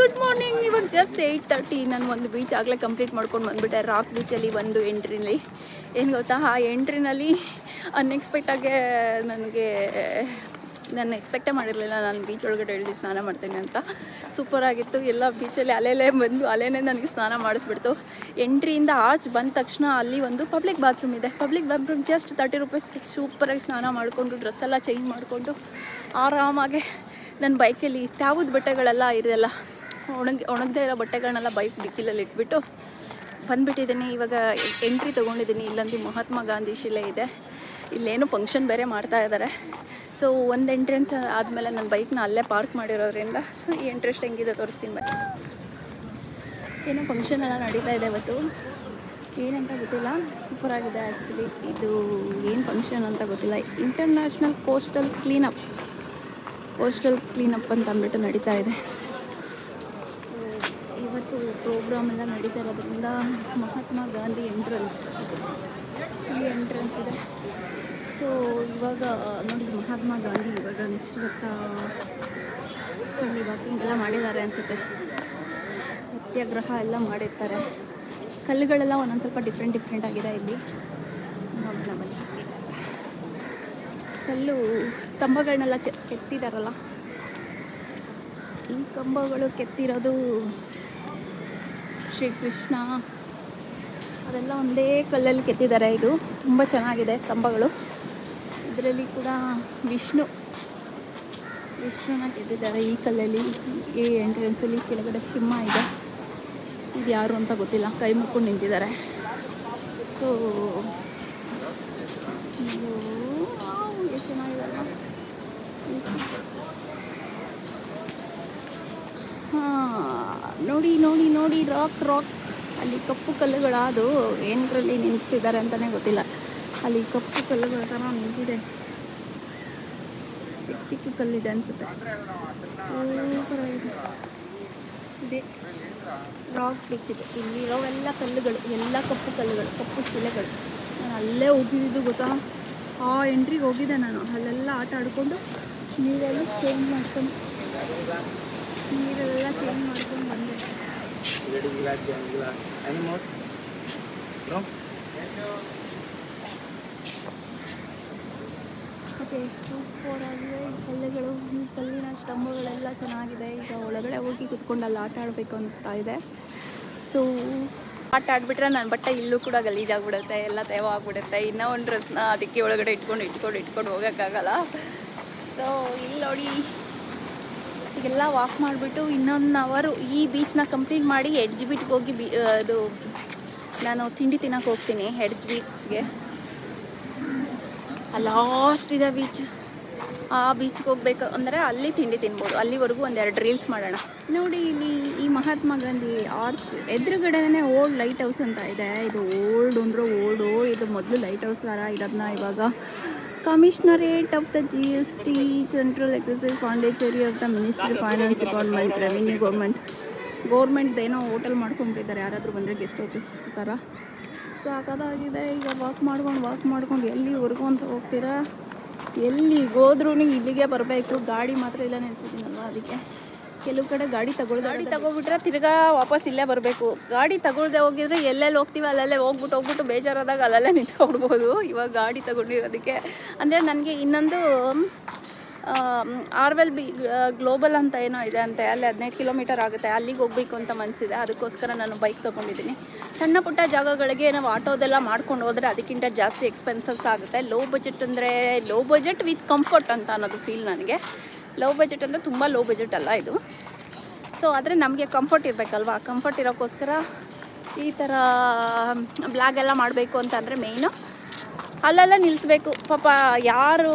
Good morning. ಇವಾಗ just eight thirty ನಾನು ಒಂದು ಬೀಚ್ ಆಗಲೇ ಕಂಪ್ಲೀಟ್ ಮಾಡ್ಕೊಂಡು ಬಂದುಬಿಟ್ಟೆ. ರಾಕ್ ಬೀಚಲ್ಲಿ ಒಂದು ಎಂಟ್ರಿನಲ್ಲಿ. ಏನು ಗೊತ್ತಾ? ಆ ಎಂಟ್ರಿನಲ್ಲಿ ಅನ್ಎಕ್ಸ್ಪೆಕ್ಟಾಗೆ ನನಗೆ, ನಾನು ಎಕ್ಸ್ಪೆಕ್ಟೇ ಮಾಡಿರಲಿಲ್ಲ. ನಾನು ಬೀಚ್ ಒಳಗಡೆ ಇಳಿದು ಸ್ನಾನ ಮಾಡ್ತೀನಿ ಅಂತ. ಸೂಪರ್ ಆಗಿತ್ತು. ಎಲ್ಲ ಬೀಚಲ್ಲಿ ಅಲೆಲೇ ಬಂದು ಅಲೆನೇ ನನಗೆ ಸ್ನಾನ ಮಾಡಿಸ್ಬಿಡ್ತು. ಎಂಟ್ರಿಯಿಂದ ಆಚ್ ಬಂದ ತಕ್ಷಣ ಅಲ್ಲಿ ಒಂದು ಪಬ್ಲಿಕ್ ಬಾತ್ರೂಮ್ ಇದೆ. ಪಬ್ಲಿಕ್ ಬಾತ್ರೂಮ್ ಜಸ್ಟ್ ತರ್ಟಿ ರುಪೀಸ್ಗೆ ಸೂಪರಾಗಿ ಸ್ನಾನ ಮಾಡಿಕೊಂಡು ಡ್ರೆಸ್ ಎಲ್ಲ ಚೇಂಜ್ ಮಾಡಿಕೊಂಡು, ಆರಾಮಾಗೆ ನನ್ನ ಬೈಕಲ್ಲಿ ತ್ಯಾವದ ಬಟ್ಟೆಗಳೆಲ್ಲ ಇದೆಲ್ಲ ಒಣಗಿ, ಒಣಗದೇ ಇರೋ ಬಟ್ಟೆಗಳನ್ನೆಲ್ಲ ಬೈಕ್ ಡಿಕ್ಕಿಲಲ್ಲಿ ಇಟ್ಬಿಟ್ಟು ಬಂದ್ಬಿಟ್ಟಿದ್ದೀನಿ. ಇವಾಗ ಎಂಟ್ರಿ ತೊಗೊಂಡಿದ್ದೀನಿ. ಇಲ್ಲೊಂದು ಮಹಾತ್ಮ ಗಾಂಧಿ ಶಿಲೆ ಇದೆ. ಇಲ್ಲೇನು ಫಂಕ್ಷನ್ ಬೇರೆ ಮಾಡ್ತಾ ಇದ್ದಾರೆ ಸೊ, ಒಂದು ಎಂಟ್ರೆನ್ಸ್ ಆದಮೇಲೆ ನನ್ನ ಬೈಕ್ನ ಅಲ್ಲೇ ಪಾರ್ಕ್ ಮಾಡಿರೋದ್ರಿಂದ ಸೊ, ಈ ಇಂಟ್ರೆಸ್ಟ್ ಹೆಂಗಿದೆ ತೋರಿಸ್ತೀನಿ ಬಟ್ ಏನೋ ಫಂಕ್ಷನ್ ಎಲ್ಲ ನಡೀತಾ ಇದೆ ಇವತ್ತು. ಏನಂತ ಗೊತ್ತಿಲ್ಲ. ಸೂಪರ್ ಆಗಿದೆ ಆ್ಯಕ್ಚುಲಿ ಇದು ಏನು ಫಂಕ್ಷನ್ ಅಂತ ಗೊತ್ತಿಲ್ಲ. International coastal cleanup. Coastal cleanup ಅಂತ ಅಂದ್ಬಿಟ್ಟು ನಡೀತಾ ಇದೆ. ಇವತ್ತು ಪ್ರೋಗ್ರಾಮ್ ಎಲ್ಲ ನಡೀತಾ ಇರೋದ್ರಿಂದ ಮಹಾತ್ಮ ಗಾಂಧಿ ಎಂಟ್ರೆನ್ಸ್ ಇಲ್ಲಿ ಎಂಟ್ರೆನ್ಸ್ ಇದೆ. ಸೊ ಇವಾಗ, ನೋಡಿ, ಮಹಾತ್ಮ ಗಾಂಧಿ ಇವಾಗ ನೆಕ್ಸ್ಟ್ ಬರ್ತಾ ಅಲ್ಲಿ ವಾಕಿಂಗ್ ಎಲ್ಲ ಮಾಡಿದ್ದಾರೆ ಅನಿಸುತ್ತೆ. ಸತ್ಯಾಗ್ರಹ ಎಲ್ಲ ಮಾಡಿರ್ತಾರೆ. ಕಲ್ಲುಗಳೆಲ್ಲ ಒಂದೊಂದು ಸ್ವಲ್ಪ ಡಿಫ್ರೆಂಟ್ ಡಿಫ್ರೆಂಟ್ ಆಗಿದೆ ಇಲ್ಲಿ. ಬನ್ನಿ. ಕಲ್ಲು, ಸ್ತಂಭಗಳನ್ನೆಲ್ಲ ಕೆತ್ತಿದಾರಲ್ಲ. ಈ ಕಂಬಗಳು ಕೆತ್ತಿರೋದು ಶ್ರೀಕೃಷ್ಣ. ಅದೆಲ್ಲ ಒಂದೇ ಕಲ್ಲಲ್ಲಿ ಕೆತ್ತಿದ್ದಾರೆ ಇದು. ತುಂಬ ಚೆನ್ನಾಗಿದೆ ಸ್ತಂಭಗಳು. ಇದರಲ್ಲಿ ಕೂಡ ವಿಷ್ಣು. ವಿಷ್ಣುನ ಕೆತ್ತಿದ್ದಾರೆ ಈ ಕಲ್ಲಲ್ಲಿ. ಈ ಎಂಟ್ರೆನ್ಸಲ್ಲಿ ಕೆಳಗಡೆ ಸಿಂಹ ಇದೆ. ಇದು ಯಾರು ಅಂತ ಗೊತ್ತಿಲ್ಲ. ಕೈ ಮುಕ್ಕೊಂಡು ನಿಂತಿದ್ದಾರೆ. ಸೊ ಇದು ವಾವ್, ಎಷ್ಟು ಚೆನ್ನಾಗಿದೆ ಅಲ್ವಾ? ಹಾ ನೋಡಿ ನೋಡಿ ನೋಡಿ ರಾಕ್ ರಾಕ್ ಅಲ್ಲಿ ಕಪ್ಪು ಕಲ್ಲುಗಳಾದು ಏನರಲ್ಲಿ ನಿಂತಿದ್ದಾರೆ ಅಂತಲೇ ಗೊತ್ತಿಲ್ಲ. ಅಲ್ಲಿ ಕಪ್ಪು ಕಲ್ಲುಗಳ ಥರ ನಿಂತಿದೆ. ಚಿಕ್ಕ ಚಿಕ್ಕ ಕಲ್ಲಿದೆ ಅನಿಸುತ್ತೆ. ಇದೆ. ರಾಕ್ ಬೀಚ್ ಇದೆ. ಇಲ್ಲಿರೋವೆಲ್ಲ ಕಲ್ಲುಗಳು, ಎಲ್ಲ ಕಪ್ಪು ಕಲ್ಲುಗಳು, ಕಪ್ಪು ಶಿಲೆಗಳು. ನಾನು ಅಲ್ಲೇ ಹೋಗಿದ್ದು ಗೊತ್ತಾ? ಆ ಎಂಟ್ರಿಗೆ ಹೋಗಿದ್ದೆ ನಾನು. ಅಲ್ಲೆಲ್ಲ ಆಟ ಆಡಿಕೊಂಡು ನೀರಲ್ಲಿ ಚೇಂಜ್ ಮಾಡ್ಕೊಂಡು. ನೀರೆಲ್ಲ ಕ್ಲೀನ್ ಮಾಡ್ಕೊಂಡು ಬಂದೆ? ಓಕೆ ಸೂಪರ್ ಆಗಿದೆ. ಈ ಕಲ್ಲುಗಳು ಈ ಕಲ್ಲಿನ ಸ್ತಂಭಗಳೆಲ್ಲ ಚೆನ್ನಾಗಿದೆ. ಈಗ ಒಳಗಡೆ ಹೋಗಿ ಕುತ್ಕೊಂಡು ಅಲ್ಲಿ ಆಟ ಆಡಬೇಕು ಅನಿಸ್ತಾ ಇದೆ. ಸೊ ಆಟ ಆಡ್ಬಿಟ್ರೆ ನನ್ನ ಬಟ್ಟೆ ಇಲ್ಲೂ ಕೂಡ ಗಲೀಜಾಗ್ಬಿಡುತ್ತೆ ಎಲ್ಲ ತೇವ ಆಗ್ಬಿಡುತ್ತೆ. ಇನ್ನೂ ಒಂದು ಡ್ರೆಸ್ನ ಅದಕ್ಕೆ ಒಳಗಡೆ ಇಟ್ಕೊಂಡು ಇಟ್ಕೊಂಡು ಇಟ್ಕೊಂಡು ಹೋಗೋಕ್ಕಾಗಲ್ಲ. ಸೊ ಇಲ್ಲಿ ನೋಡಿ. ಈಗೆಲ್ಲ ವಾಕ್ ಮಾಡಿಬಿಟ್ಟು ಇನ್ನೊಂದು ಅವರು ಈ ಬೀಚ್ನ ಕಂಪ್ಲೀಟ್ ಮಾಡಿ ಎಡ್ಜ್ ಬೀಟ್ಗೆ ಹೋಗಿ ಬಿ ಅದು ನಾನು ತಿಂಡಿ ತಿನ್ನೋಕೆ ಹೋಗ್ತೀನಿ ಎಡ್ಜ್ ಬೀಚ್ಗೆ ಲಾಸ್ಟ್ ಇದೆ ಬೀಚ್ ಆ ಬೀಚ್ಗೆ ಹೋಗ್ಬೇಕು ಅಂದರೆ ಅಲ್ಲಿ ತಿಂಡಿ ತಿನ್ಬೋದು. ಅಲ್ಲಿವರೆಗೂ ಒಂದೆರಡು ರೀಲ್ಸ್ ಮಾಡೋಣ. ನೋಡಿ ಇಲ್ಲಿ ಈ ಮಹಾತ್ಮ ಗಾಂಧಿ ಆರ್ಚ್ ಎದುರುಗಡೆನೇ ಓಲ್ಡ್ ಲೈಟ್ ಹೌಸ್ ಅಂತ ಇದೆ. ಇದು ಓಲ್ಡ್ ಅಂದ್ರೆ ಓಲ್ಡು ಇದು ಮೊದಲು ಲೈಟ್ ಹೌಸ್ ಥರ ಇರೋದನ್ನ ಇವಾಗ commissionerate of the G S T central excise Pondicherry of the ministry finance department revenue government government ಏನೋ ಹೋಟೆಲ್ ಮಾಡ್ಕೊಂಡ್ಬಿಟ್ಟಿದ್ದಾರೆ. ಯಾರಾದರೂ ಬಂದರೆ ಗೆಸ್ಟ್ ಹೌಸ್ ಥರ ಹಾಗಾದಾಗಿದೆ. ಈಗ ವಾಕ್ ಮಾಡ್ಕೊಂಡು ವಾಕ್ ಮಾಡ್ಕೊಂಡು ಎಲ್ಲಿವರೆಗೂ ಅಂತ ಹೋಗ್ತೀರಾ? ಎಲ್ಲಿಗೆ ಹೋದ್ರೂ ಇಲ್ಲಿಗೆ ಬರಬೇಕು. ಗಾಡಿ ಮಾತ್ರ ಇಲ್ಲ ನಿಲ್ಸಿದ್ದೀನಲ್ವ ಅದಕ್ಕೆ. ಕೆಲವು ಕಡೆ ಗಾಡಿ ತಗೊಳ್ಳೋದು ಗಾಡಿ ತಗೊಬಿಟ್ರೆ ತಿರ್ಗಾ ವಾಪಸ್ ಇಲ್ಲೇ ಬರಬೇಕು. ಗಾಡಿ ತಗೊಳ್ದೆ ಹೋಗಿದ್ರೆ ಎಲ್ಲೆಲ್ಲಿ ಹೋಗ್ತೀವಿ ಅಲ್ಲಲ್ಲೇ ಹೋಗ್ಬಿಟ್ಟು ಹೋಗ್ಬಿಟ್ಟು ಬೇಜಾರಾದಾಗ ಅಲ್ಲಲ್ಲೇ ನಿಂತ್ಕೊಬಿಡ್ಬೋದು. ಇವಾಗ ಗಾಡಿ ತಗೊಂಡಿರೋದಕ್ಕೆ. ಅಂದರೆ ನನಗೆ ಇನ್ನೊಂದು ಆರ್ವೆಲ್ ಬಿ ಗ್ಲೋಬಲ್ ಅಂತ ಏನೋ ಇದೆ ಅಂತೆ ಅಲ್ಲಿ ಹದಿನೈದು ಕಿಲೋಮೀಟರ್ ಆಗುತ್ತೆ ಅಲ್ಲಿಗೆ ಹೋಗ್ಬೇಕು ಅಂತ ಮನಸ್ಸಿದೆ ಅದಕ್ಕೋಸ್ಕರ ನಾನು ಬೈಕ್ ತೊಗೊಂಡಿದ್ದೀನಿ. ಸಣ್ಣ ಪುಟ್ಟ ಜಾಗಗಳಿಗೆ ನಾವು ಆಟೋದೆಲ್ಲ ಮಾಡ್ಕೊಂಡು ಹೋದರೆ ಅದಕ್ಕಿಂತ ಜಾಸ್ತಿ ಎಕ್ಸ್ಪೆನ್ಸಸ್ ಆಗುತ್ತೆ. ಲೋ ಬಜೆಟ್ ಅಂದರೆ ಲೋ ಬಜೆಟ್ ವಿತ್ ಕಂಫರ್ಟ್ ಅಂತ ಅನ್ನೋದು ಫೀಲ್ ನನಗೆ. ಲೋ ಬಜೆಟ್ ಅಂದರೆ ತುಂಬ ಲೋ ಬಜೆಟ್ ಅಲ್ಲ ಇದು. ಸೊ ಆದರೆ ನಮಗೆ ಕಂಫರ್ಟ್ ಇರಬೇಕಲ್ವಾ? ಕಂಫರ್ಟ್ ಇರೋಕ್ಕೋಸ್ಕರ ಈ ಥರ ಬ್ಲಾಗ್ ಎಲ್ಲ ಮಾಡಬೇಕು ಅಂತಂದರೆ ಮೇಯ್ನು ಅಲ್ಲೆಲ್ಲ ನಿಲ್ಲಿಸ್ಬೇಕು ಪಾಪ ಯಾರು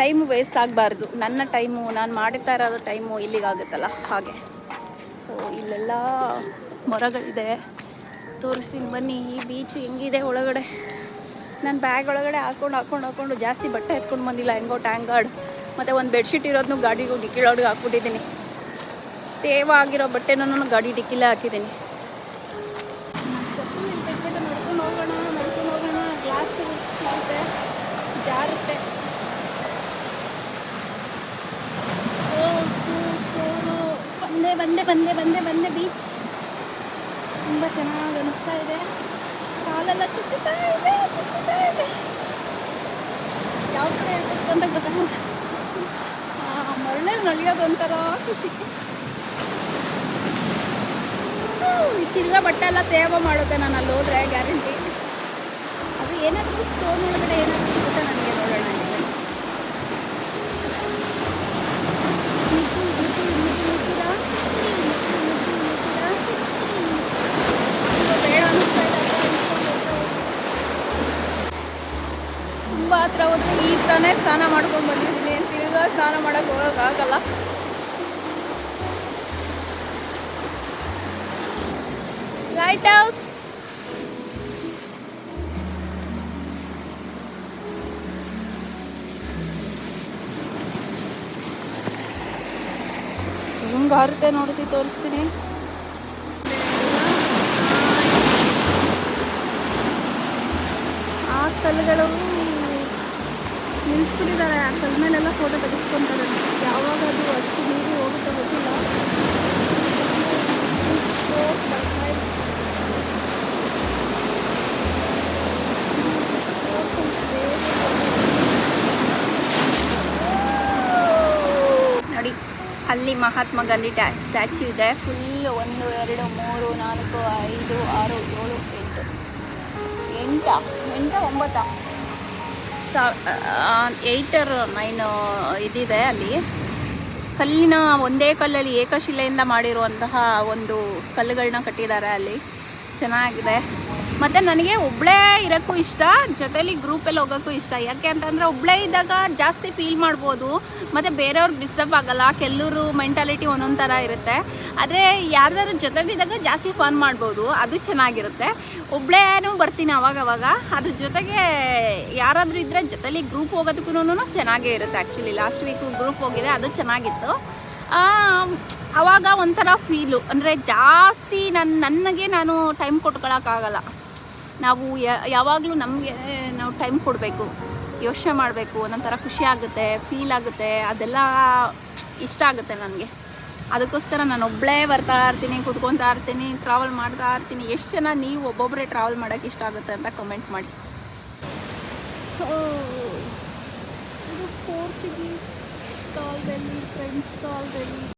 ಟೈಮ್ ವೇಸ್ಟ್ ಆಗಬಾರ್ದು. ನನ್ನ ಟೈಮು ನಾನು ಮಾಡ್ತಾ ಇರೋದು ಟೈಮು ಇಲ್ಲಿಗಾಗುತ್ತಲ್ಲ ಹಾಗೆ. ಸೊ ಇಲ್ಲೆಲ್ಲ ಮರಗಳಿದೆ. ತೋರಿಸ್ತೀನಿ ಬನ್ನಿ. ಈ ಬೀಚ್ ಹೆಂಗಿದೆ ಒಳಗಡೆ? ನಾನು ಬ್ಯಾಗ್ ಒಳಗಡೆ ಹಾಕ್ಕೊಂಡು ಹಾಕ್ಕೊಂಡು ಹಾಕ್ಕೊಂಡು ಜಾಸ್ತಿ ಬಟ್ಟೆ ಎತ್ಕೊಂಡು ಬಂದಿಲ್ಲ. ಹೆಂಗೋ ಟ್ಯಾಂಕ್ ಗಾರ್ಡ್ ಮತ್ತು ಒಂದು ಬೆಡ್ಶೀಟ್ ಇರೋದನ್ನು ಗಾಡಿಗೂ ಡಿಕ್ಕಿಳೊಳಗೆ ಹಾಕ್ಬಿಟ್ಟಿದ್ದೀನಿ. ತೇವ ಆಗಿರೋ ಬಟ್ಟೆನೂ ಗಾಡಿ ಡಿಕ್ಕಿಲೇ ಹಾಕಿದ್ದೀನಿ. ನಡ್ಕೊಂಡು ಹೋಗೋಣ ನಡ್ಕೊಂಡು ಹೋಗೋಣ. ಗ್ಲಾಸ್ ಜಾರುತ್ತೆ ಬಂದೆ ಬಂದೆ ಬಂದೆ ಬಂದೆ ಬಂದೆ ಬೀಚ್ ತುಂಬ ಚೆನ್ನಾಗಿ ಅನಿಸ್ತಾ ಇದೆ. ಕಾಲೆಲ್ಲ ಚುಚ್ಚುತ್ತಾ ಇದೆ ಚುಚ್ಚುತ್ತಾ ಇದೆ. ಯಾವ ಕಡೆ ಅಂತ ಗೊತ್ತಾಗಲ್ಲ. ಒಂಥರ ಖುಷಿ. ತಿರ್ಗಾ ಬಟ್ಟೆ ಎಲ್ಲ ತೇವ ಮಾಡುತ್ತೆ ನಾನು ಅಲ್ಲಿ ಹೋದ್ರೆ, ಗ್ಯಾರಂಟಿ. ಅದು ಏನಾದರೂ ಸ್ಟೋನ್ ಒಳಗಡೆ ಏನಾದರೂ ಸಿಗುತ್ತೆ ನನಗೆ ನೋಡೋಣ. ತುಂಬ ಹತ್ರ ಹೋದ್ರೆ ಈಗ ತಾನೇ ಸ್ನಾನ ಮಾಡ್ಕೊಂಡು ತಿರ್ಗಾ ಸ್ನಾನ ಹೋಗಕ್ ಆಗಲ್ಲ. ಲೈಟ್ ಹೌಸ್ ಹೆಂಗೆ ಹರತೆ ನೋಡ್ತಿ ತೋರಿಸ್ತೀನಿ ಆ ಕಲ್ಲುಗಳು ನಿಲ್ಲಿಸ್ಬಿಟ್ಟಿದ್ದಾರೆ ಆ ಕಲ್ ಮೇಲೆಲ್ಲ ಫೋಟೋ ತೆಗೆಸ್ಕೊತಾರೆ. ಯಾವಾಗ ಅದು ಅಷ್ಟು ನೀರು ಹೋಗುತ್ತೋ ಗೊತ್ತಿಲ್ಲ. ನೋಡಿ, ಅಲ್ಲಿ ಮಹಾತ್ಮ ಗಾಂಧಿ ಟ್ಯಾ, ಸ್ಟ್ಯಾಚ್ಯೂ ಇದೆ. ಫುಲ್ ಒಂದು, ಎರಡು, ಮೂರು, ನಾಲ್ಕು, ಐದು, ಆರು, ಏಳು, ಎಂಟು. ಎಂಟ? ಎಂಟ, ಒಂಬತ್ತ? ಏಯ್ಟರ್ ನೈನ್ ಇದಿದೆ ಅಲ್ಲಿ. ಕಲ್ಲಿನ ಒಂದೇ ಕಲ್ಲಲ್ಲಿ ಏಕಶಿಲೆಯಿಂದ ಮಾಡಿರುವಂತಹ ಒಂದು ಕಲ್ಲುಗಳನ್ನ ಕಟ್ಟಿದ್ದಾರೆ ಅಲ್ಲಿ. ಚೆನ್ನಾಗಿದೆ. ಮತ್ತು ನನಗೆ ಒಬ್ಬಳೇ ಇರೋಕ್ಕೂ ಇಷ್ಟ ಜೊತೇಲಿ ಗ್ರೂಪಲ್ಲಿ ಹೋಗೋಕ್ಕೂ ಇಷ್ಟ. ಯಾಕೆ ಅಂತಂದರೆ ಒಬ್ಬಳೇ ಇದ್ದಾಗ ಜಾಸ್ತಿ ಫೀಲ್ ಮಾಡ್ಬೋದು ಮತ್ತು ಬೇರೆಯವ್ರಿಗೆ ಡಿಸ್ಟರ್ಬ್ ಆಗಲ್ಲ ಕೆಲವರು ಮೆಂಟಾಲಿಟಿ ಒಂದೊಂದು ಥರ ಇರುತ್ತೆ. ಆದರೆ ಯಾರ್ದಾರು ಜೊತೆಲಿದ್ದಾಗ ಜಾಸ್ತಿ ಫನ್ ಮಾಡ್ಬೋದು ಅದು ಚೆನ್ನಾಗಿರುತ್ತೆ. ಒಬ್ಳೇನು ಬರ್ತೀನಿ ಅವಾಗ ಅವಾಗ ಅದ್ರ ಜೊತೆಗೆ ಯಾರಾದರೂ ಇದ್ದರೆ ಜೊತೆಲಿ ಗ್ರೂಪ್ ಹೋಗೋದಕ್ಕೂ ಚೆನ್ನಾಗೇ ಇರುತ್ತೆ ಆ್ಯಕ್ಚುಲಿ ಲಾಸ್ಟ್ ವೀಕು ಗ್ರೂಪ್ ಹೋಗಿದೆ ಅದು ಚೆನ್ನಾಗಿತ್ತು. ಆ, ಅವಾಗ ಒಂಥರ ಫೀಲು ಅಂದರೆ ಜಾಸ್ತಿ ನನ್ನ ನನಗೆ ನಾನು ಟೈಮ್ ಕೊಟ್ಕೊಳ್ಳೋಕ್ಕಾಗಲ್ಲ ನಾವು ಯಾವಾಗಲೂ ನಮಗೆ ನಾವು ಟೈಮ್ ಕೊಡಬೇಕು. ಯೋಚನೆ ಮಾಡಬೇಕು, ಒಂದೊಂಥರ ಖುಷಿ ಆಗುತ್ತೆ ಫೀಲ್ ಆಗುತ್ತೆ, ಅದೆಲ್ಲ ಇಷ್ಟ ಆಗುತ್ತೆ ನನಗೆ. ಅದಕ್ಕೋಸ್ಕರ ನಾನು ಒಬ್ಬಳೇ ಬರ್ತಾ ಇರ್ತೀನಿ, ಕೂತ್ಕೊತಾ ಇರ್ತೀನಿ ಟ್ರಾವೆಲ್ ಮಾಡ್ತಾ ಇರ್ತೀನಿ. ಎಷ್ಟು ಜನ ನೀವು ಒಬ್ಬೊಬ್ಬರೇ ಟ್ರಾವೆಲ್ ಮಾಡೋಕ್ಕೆ ಇಷ್ಟ ಆಗುತ್ತೆ ಅಂತ ಕಮೆಂಟ್ ಮಾಡಿ. ಪೋರ್ಚುಗೀಸ್ ಕಾಲದಲ್ಲಿ ಫ್ರೆಂಚ್ ಕಾಲದಲ್ಲಿ